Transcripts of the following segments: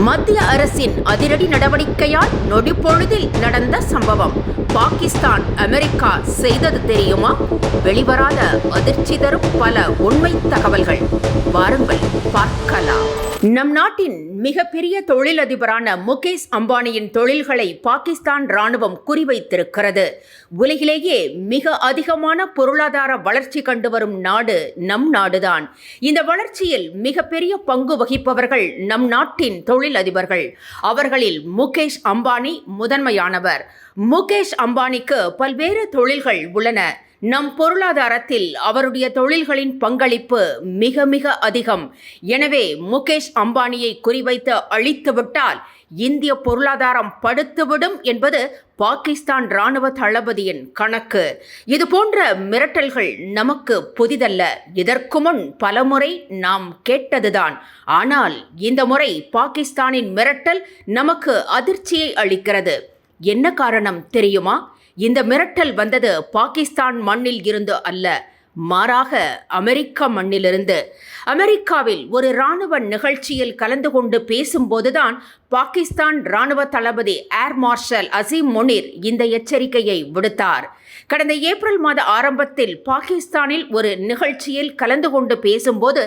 மத்திய அரசின் அதிரடி நடவடிக்கையால் நொடிப்பொழுதில் நடந்த சம்பவம். பாகிஸ்தான் அமெரிக்கா செய்தது தெரியுமா? வெளிவராத அதிர்ச்சி தரும் பல உண்மை தகவல்கள். வாருங்கள் பார்க்கலாம். நம் நாட்டின் மிகப்பெரிய தொழிலதிபரான முகேஷ் அம்பானியின் தொழில்களை பாகிஸ்தான் ராணுவம் குறிவைத்திருக்கிறது. உலகிலேயே மிக அதிகமான பொருளாதார வளர்ச்சி கண்டு வரும் நாடு நம் நாடுதான். இந்த வளர்ச்சியில் மிகப்பெரிய பங்கு வகிப்பவர்கள் நம் நாட்டின் தொழிலதிபர்கள். அவர்களில் முகேஷ் அம்பானி முதன்மையானவர். முகேஷ் அம்பானிக்கு பல்வேறு தொழில்கள் உள்ளன. நம் பொருளாதாரத்தில் அவருடைய தொழில்களின் பங்களிப்பு மிக மிக அதிகம். எனவே முகேஷ் அம்பானியை குறிவைத்து அழித்துவிட்டால் இந்திய பொருளாதாரம் படுத்துவிடும் என்பது பாகிஸ்தான் ராணுவ தளபதியின் கணக்கு. இது போன்ற மிரட்டல்கள் நமக்கு புதிதல்ல. இதற்கு முன் பலமுறை நாம் கேட்டதுதான். ஆனால் இந்த முறை பாகிஸ்தானின் மிரட்டல் நமக்கு அதிர்ச்சியை அளிக்கிறது. என்ன காரணம் தெரியுமா? இந்த மிரட்டல் வந்தது பாகிஸ்தான் மண்ணில் இருந்து அல்ல. மாறாக அமெரிக்க மண்ணிலிருந்து. அமெரிக்காவில் ஒரு இராணுவ நிகழ்ச்சியில் கலந்து கொண்டு பேசும்போதுதான் பாகிஸ்தான் இராணுவ தளபதி ஏர் மார்ஷல் அசீம் முனிர் இந்த எச்சரிக்கையை விடுத்தார். கடந்த ஏப்ரல் மாத ஆரம்பத்தில் பாகிஸ்தானில் ஒரு நிகழ்ச்சியில் கலந்து கொண்டு பேசும்போது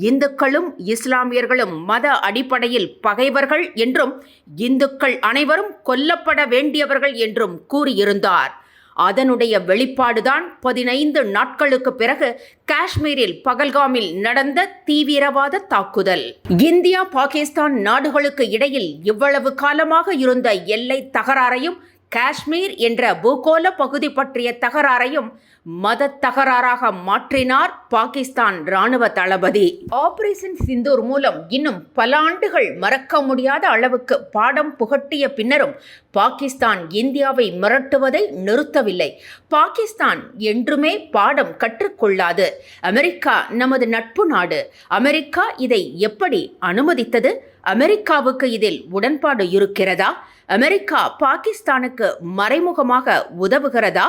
இந்துக்களும் இஸ்லாமியர்களும் மத அடிப்படையில் பகைவர்கள் என்றும் இந்துக்கள் அனைவரும் கொல்லப்பட வேண்டியவர்கள் என்றும் கூறியிருந்தார். அதனுடைய வெளிப்பாடுதான் பதினைந்து நாட்களுக்கு பிறகு காஷ்மீரில் பகல்காமில் நடந்த தீவிரவாத தாக்குதல். இந்தியா பாகிஸ்தான் நாடுகளுக்கு இடையில் இவ்வளவு காலமாக இருந்த எல்லை தகராறையும் காஷ்மீர் என்ற பூகோள பகுதி பற்றிய தகராறையும் மத தகராறாக மாற்றினார் பாகிஸ்தான் ராணுவ தளபதி. ஆபரேஷன் சிந்தூர் மூலம் இன்னும் பல ஆண்டுகள் மறக்க முடியாத அளவுக்கு பாடம் புகட்டிய பின்னரும் பாகிஸ்தான் இந்தியாவை மிரட்டுவதை நிறுத்தவில்லை. பாகிஸ்தான் என்றுமே பாடம் கற்றுக்கொள்ளாது. அமெரிக்கா நமது நட்பு நாடு. அமெரிக்கா இதை எப்படி அனுமதித்தது? அமெரிக்காவுக்கு இதில் உடன்பாடு இருக்கிறதா? அமெரிக்கா பாகிஸ்தானுக்கு மறைமுகமாக உதவுகிறதா?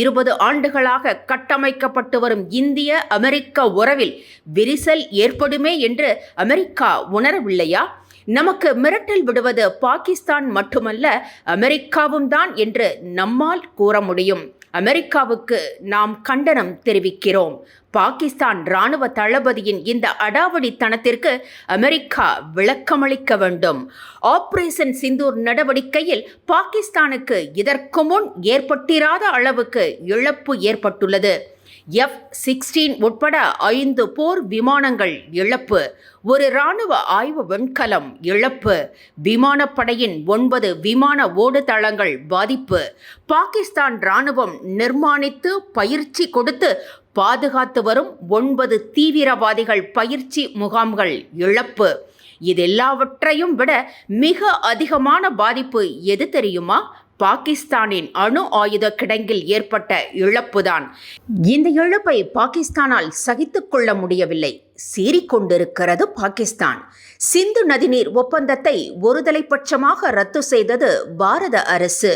இருபது ஆண்டுகளாக கட்டமைக்கப்பட்டு வரும் இந்திய அமெரிக்க உறவில் விரிசல் ஏற்படுமே என்று அமெரிக்கா உணரவில்லையா? நமக்கு மிரட்டல் விடுவது பாகிஸ்தான் மட்டுமல்ல அமெரிக்காவும் தான் என்று நம்மால் கூற முடியும். அமெரிக்காவுக்கு நாம் கண்டனம் தெரிவிக்கிறோம். பாகிஸ்தான் ராணுவ தளபதியின் இந்த அடாவடித்தனத்திற்கு அமெரிக்கா விளக்கமளிக்க வேண்டும். ஆபரேஷன் சிந்தூர் நடவடிக்கையில் பாகிஸ்தானுக்கு இதற்கு முன் ஏற்பட்டிராத அளவுக்கு இழப்பு ஏற்பட்டுள்ளது. எஃப் சிக்ஸ்டீன் உட்பட ஐந்து போர் விமானங்கள் இழப்பு ஒரு இராணுவ ஆய்வு விண்கலம் இழப்பு விமானப்படையின் ஒன்பது விமான ஓடுதளங்கள் பாதிப்பு பாகிஸ்தான் இராணுவம் நிர்மாணித்து பயிற்சி கொடுத்து பாதுகாத்து வரும் ஒன்பது தீவிரவாதிகள் பயிற்சி முகாம்கள் இழப்பு. இதெல்லாவற்றையும் விட மிக அதிகமான பாதிப்பு எது தெரியுமா? பாகிஸ்தானின் அணு ஆயுத கிடங்கில் ஏற்பட்ட இழப்புதான். இந்த இழப்பை பாகிஸ்தானால் சகித்துக்கொள்ள முடியவில்லை. சீறிக்கொண்டிருக்கிறது பாகிஸ்தான். சிந்து நதிநீர் ஒப்பந்தத்தை ஒருதலைப்பட்சமாக ரத்து செய்தது பாரத அரசு.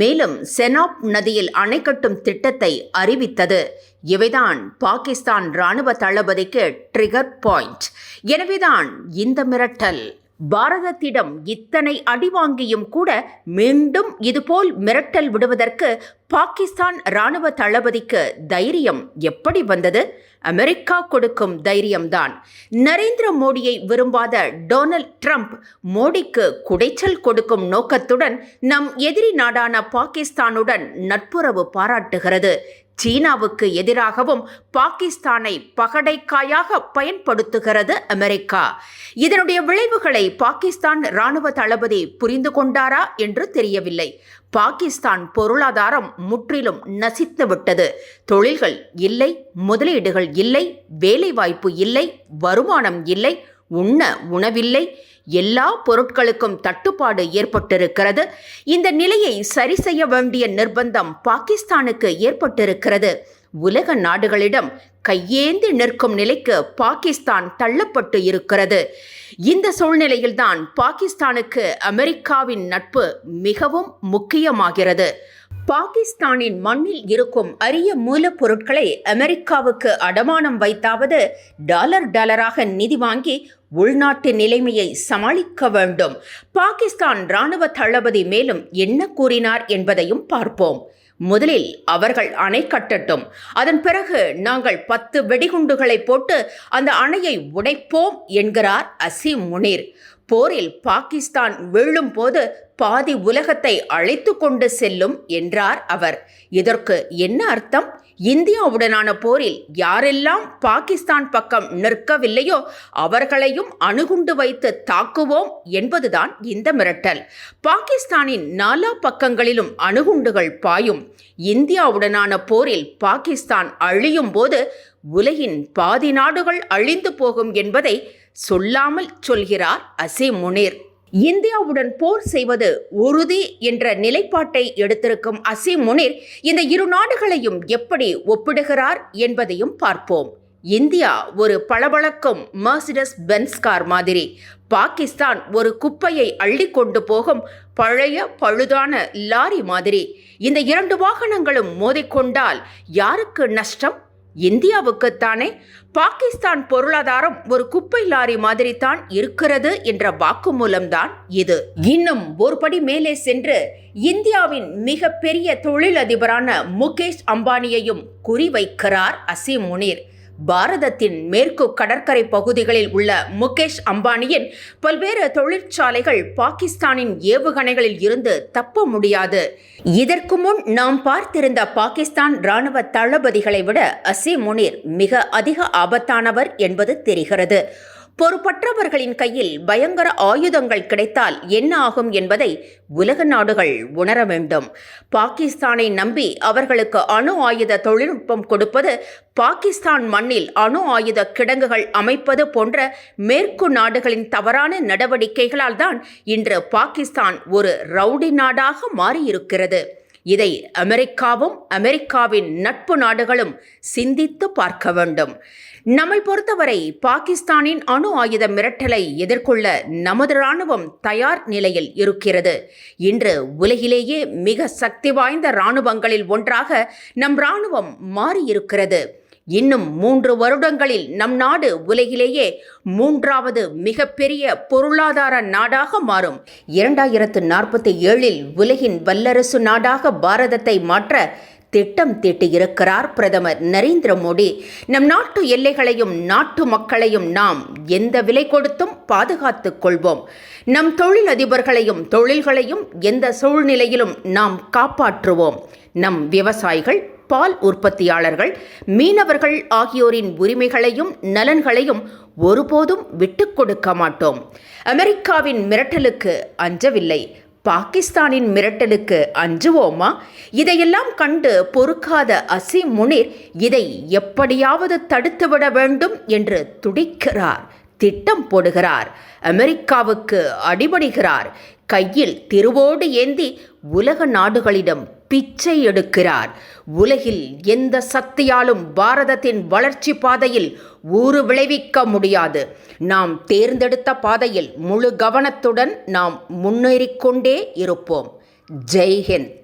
மேலும் செனாப் நதியில் அணை கட்டும் திட்டத்தை அறிவித்தது. இவைதான் பாகிஸ்தான் ராணுவ தளபதிக்கு ட்ரிகர் பாயிண்ட் எனவேதான் இந்த மிரட்டல் பாரதத்திடம் இத்தனை அடி வாங்கியும் கூட மீண்டும் இதுபோல் மிரட்டல் விடுவதற்கு பாகிஸ்தான் ராணுவ தளபதிக்கு தைரியம் எப்படி வந்தது? அமெரிக்கா கொடுக்கும் தைரியம்தான். நரேந்திர மோடியை விரும்பாத டொனால்ட் ட்ரம்ப் மோடிக்கு குடைச்சல் கொடுக்கும் நோக்கத்துடன் நம் எதிரி நாடான பாகிஸ்தானுடன் நட்புறவு பாராட்டுகிறது. சீனாவுக்கு எதிராகவும் பாகிஸ்தானை பகடைக்காயாக பயன்படுத்துகிறது அமெரிக்கா. இதனுடைய விளைவுகளை பாகிஸ்தான் ராணுவ தளபதி புரிந்து கொண்டாரா என்று தெரியவில்லை. பாகிஸ்தான் பொருளாதாரம் முற்றிலும் நசித்து விட்டது. தொழில்கள் இல்லை முதலீடுகள் இல்லை வேலைவாய்ப்பு இல்லை வருமானம் இல்லை உண்ண உணவில்லை. எல்லா பொருட்களுக்கும் தட்டுப்பாடு ஏற்பட்டிருக்கிறது. இந்த நிலையை சரி செய்ய வேண்டிய நிர்பந்தம் பாகிஸ்தானுக்கு ஏற்பட்டிருக்கிறது. உலக நாடுகளிடம் கையேந்தி நிற்கும் நிலைக்கு பாகிஸ்தான் தள்ளப்பட்டு இருக்கிறது. இந்த சூழ்நிலையில்தான் பாகிஸ்தானுக்கு அமெரிக்காவின் நட்பு மிகவும் முக்கியமாகிறது. பாகிஸ்தானின் மண்ணில் இருக்கும் அரிய மூலப்பொருட்களை அமெரிக்காவுக்கு அடமானம் வைத்தாவது டாலர் டாலராக நிதி வாங்கி உள்நாட்டு நிலைமையை சமாளிக்க வேண்டும். பாகிஸ்தான் ராணுவ தளபதி மேலும் என்ன கூறினார் என்பதையும் பார்ப்போம். முதலில் அவர்கள் அணை கட்டட்டும். அதன் பிறகு நாங்கள் பத்து வெடிகுண்டுகளை போட்டு அந்த அணையை உடைப்போம் என்கிறார் அசீம் முனீர். போரில் பாகிஸ்தான் வீழும் போது பாதி உலகத்தை அழைத்து கொண்டு செல்லும் என்றார் அவர். இதற்கு என்ன அர்த்தம்? இந்தியாவுடனான போரில் யாரெல்லாம் பாகிஸ்தான் பக்கம் நிற்கவில்லையோ அவர்களையும் அணுகுண்டு வைத்து தாக்குவோம் என்பதுதான் இந்த மிரட்டல். பாகிஸ்தானின் நாலா பக்கங்களிலும் அணுகுண்டுகள் பாயும். இந்தியாவுடனான போரில் பாகிஸ்தான் அழியும் போது உலகின் பாதி நாடுகள் அழிந்து போகும் என்பதை சொல்லாமல் சொல்கிறார் அசீம் முனீர். இந்தியாவுடன் போர் செய்வது உறுதி என்ற நிலைப்பாட்டை எடுத்திருக்கும் அசீம் முனீர் இந்த இரு நாடுகளையும் எப்படி ஒப்பிடுகிறார் என்பதையும் பார்ப்போம். இந்தியா ஒரு பளபளக்கும் மர்சிடஸ் பென்ஸ் கார் மாதிரி. பாகிஸ்தான் ஒரு குப்பையை அள்ளி கொண்டு போகும் பழைய பழுதான லாரி மாதிரி. இந்த இரண்டு வாகனங்களும் மோதிக்கொண்டால் யாருக்கு நஷ்டம்? இந்தியாவுக்குத்தானே? பாகிஸ்தான் பொருளாதாரம் ஒரு குப்பை லாரி மாதிரி தான் இருக்கிறது என்ற வாக்குமூலம்தான் இது. இன்னும் ஒரு படி மேலே சென்று இந்தியாவின் மிக பெரிய தொழிலதிபரான முகேஷ் அம்பானியையும் குறிவைக்கிறார் அசீம் முனீர். பாரதத்தின் மேற்கு கடற்கரை பகுதிகளில் உள்ள முகேஷ் அம்பானியின் பல்வேறு தொழிற்சாலைகள் பாகிஸ்தானின் ஏவுகணைகளில் இருந்து தப்ப முடியாது. இதற்கு முன் நாம் பார்த்திருந்த பாகிஸ்தான் ராணுவ தளபதிகளை விட அசீம் முனீர் மிக அதிக ஆபத்தானவர் என்பது தெரிகிறது. பொறுப்பற்றவர்களின் கையில் பயங்கர ஆயுதங்கள் கிடைத்தால் என்ன ஆகும் என்பதை உலக நாடுகள் உணர வேண்டும். பாகிஸ்தானை நம்பி அவர்களுக்கு அணு ஆயுத தொழில்நுட்பம் கொடுப்பது பாகிஸ்தான் மண்ணில் அணு ஆயுத கிடங்குகள் அமைப்பது போன்ற மேற்கு நாடுகளின் தவறான நடவடிக்கைகளால் தான் இன்று பாகிஸ்தான் ஒரு ரவுடி நாடாக மாறியிருக்கிறது. இதை அமெரிக்காவும் அமெரிக்காவின் நட்பு நாடுகளும் சிந்தித்து பார்க்க வேண்டும். நம்மை பொறுத்தவரை பாகிஸ்தானின் அணு ஆயுத மிரட்டலை எதிர்கொள்ள நமது இராணுவம் தயார் நிலையில் இருக்கிறது. இன்று உலகிலேயே மிக சக்தி வாய்ந்த இராணுவங்களில் ஒன்றாக நம் இராணுவம் மாறியிருக்கிறது. இன்னும் மூன்று வருடங்களில் நம் நாடு உலகிலேயே மூன்றாவது மிகப்பெரிய பொருளாதார நாடாக மாறும். இரண்டாயிரத்து நாற்பத்தி ஏழில் உலகின் வல்லரசு நாடாக பாரதத்தை மாற்ற திட்டம் தீட்டியிருக்கிறார் பிரதமர் நரேந்திர மோடி. நம் நாட்டு எல்லைகளையும் நாட்டு மக்களையும் நாம் எந்த விலை கொடுத்தும் பாதுகாத்துக் கொள்வோம். நம் தொழிலதிபர்களையும் தொழில்களையும் எந்த சூழ்நிலையிலும் நாம் காப்பாற்றுவோம். நம் விவசாயிகள் பால் உற்பத்தியாளர்கள் மீனவர்கள் ஆகியோரின் உரிமைகளையும் நலன்களையும் ஒருபோதும் விட்டுக் கொடுக்க மாட்டோம். அமெரிக்காவின் மிரட்டலுக்கு அஞ்சவில்லை. பாகிஸ்தானின் மிரட்டலுக்கு அஞ்சுவோமா? இதையெல்லாம் கண்டு பொறுக்காத அசீம் முனிர் இதை எப்படியாவது தடுத்துவிட வேண்டும் என்று துடிக்கிறார் திட்டம் போடுகிறார். அமெரிக்காவுக்கு அடிபடுகிறார் கையில் திருவோடு ஏந்தி உலக நாடுகளிடம் பிச்சை எடுக்கிறார். உலகில் எந்த சக்தியாலும் பாரதத்தின் வளர்ச்சி பாதையில் ஊறு விளைவிக்க முடியாது. நாம் தேர்ந்தெடுத்த பாதையில் முழு கவனத்துடன் நாம் முன்னேறிக்கொண்டே இருப்போம். ஜெய்ஹிந்த்